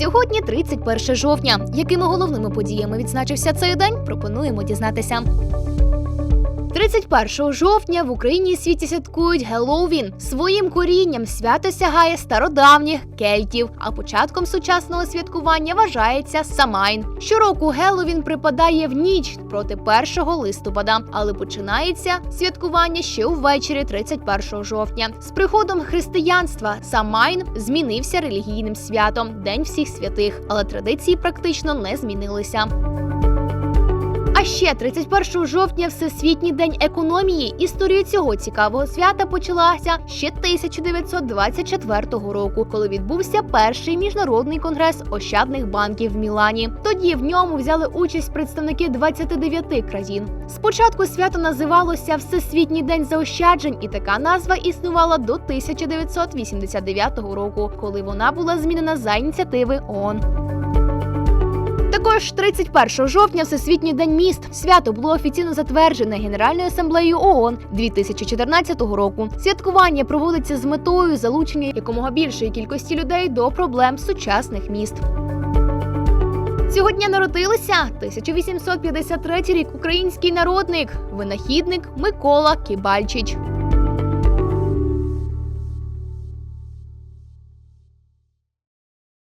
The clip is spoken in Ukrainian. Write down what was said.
Сьогодні 31 жовтня. Якими головними подіями відзначився цей день? Пропонуємо дізнатися. 31 жовтня в Україні світі святкують Геловін. Своїм корінням свято сягає стародавніх кельтів, а початком сучасного святкування вважається Самайн. Щороку Геловін припадає в ніч проти 1 листопада, але починається святкування ще увечері 31 жовтня. З приходом християнства Самайн змінився релігійним святом День всіх святих, але традиції практично не змінилися. А ще 31 жовтня Всесвітній день економії. Історія цього цікавого свята почалася ще 1924 року, коли відбувся перший міжнародний конгрес ощадних банків в Мілані. Тоді в ньому взяли участь представники 29 країн. Спочатку свято називалося Всесвітній день заощаджень, і така назва існувала до 1989 року, коли вона була змінена за ініціативи ООН. Також 31 жовтня Всесвітній день міст. Свято було офіційно затверджене Генеральною асамблеєю ООН 2014 року. Святкування проводиться з метою залучення якомога більшої кількості людей до проблем сучасних міст. Цього дня народилися 1853 рік український народник, винахідник Микола Кібальчич.